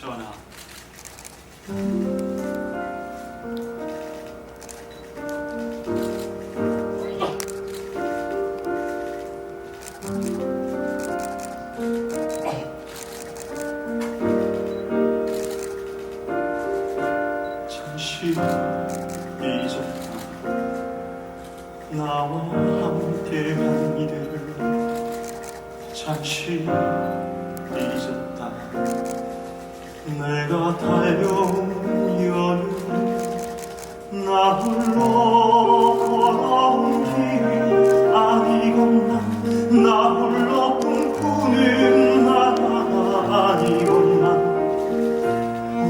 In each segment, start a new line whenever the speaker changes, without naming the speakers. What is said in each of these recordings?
전하. 잠시 잊었다 나와 함께한 이들을 잠시 잊었다 내가 달려온 여름 나 홀로 걸어온 길 아니건나 나 홀로 꿈꾸는 나 아니건나.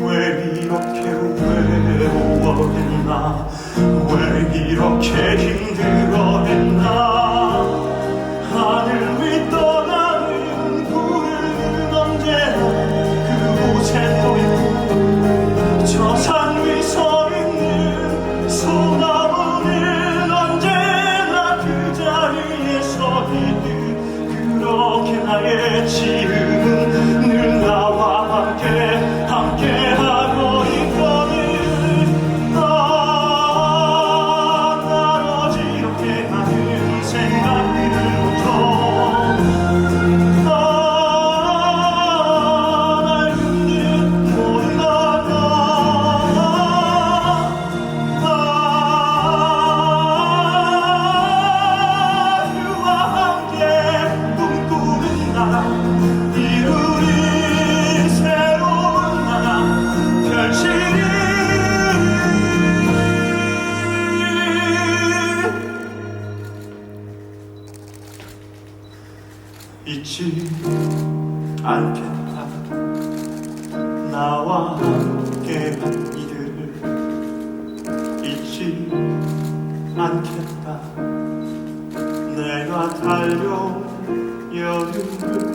왜 이렇게 외로워했나? 왜 이렇게 힘 나의 잊지 않겠다 나와 함께한 이들을 잊지 않겠다 내가 달려온 여름을